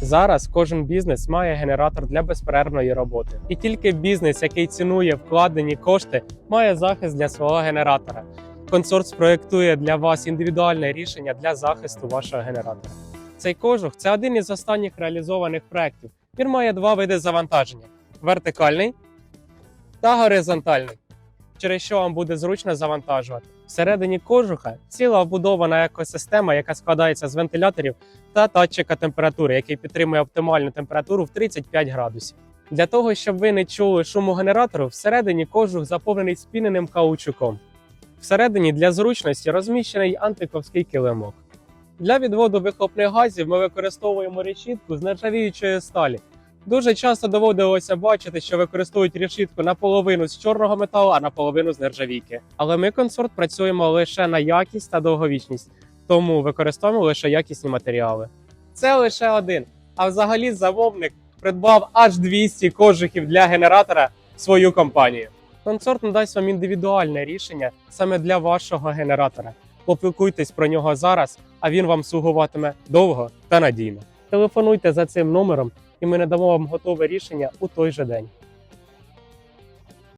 Зараз кожен бізнес має генератор для безперервної роботи, і тільки бізнес, який цінує вкладені кошти, має захист для свого генератора. Консорт спроєктує для вас індивідуальне рішення для захисту вашого генератора. Цей кожух це один із останніх реалізованих проєктів. Він має два види завантаження: вертикальний та горизонтальний, через що вам буде зручно завантажувати. Всередині кожуха ціла вбудована екосистема, яка складається з вентиляторів та датчика температури, який підтримує оптимальну температуру в 35 градусів. Для того, щоб ви не чули шуму генератору, всередині кожух заповнений спіненим каучуком. Всередині для зручності розміщений антиковський килимок. Для відводу вихлопних газів ми використовуємо решітку з нержавіючої сталі. Дуже часто доводилося бачити, що використовують решітку наполовину з чорного металу, а наполовину з нержавійки. Але ми консорт працюємо лише на якість та довговічність, тому використовуємо лише якісні матеріали. Це лише один. А взагалі замовник придбав аж 200 кожухів для генератора в свою компанію. Консорт надасть вам індивідуальне рішення саме для вашого генератора. Попілкуйтесь про нього зараз, а він вам слугуватиме довго та надійно. Телефонуйте за цим номером, і ми надамо вам готове рішення у той же день.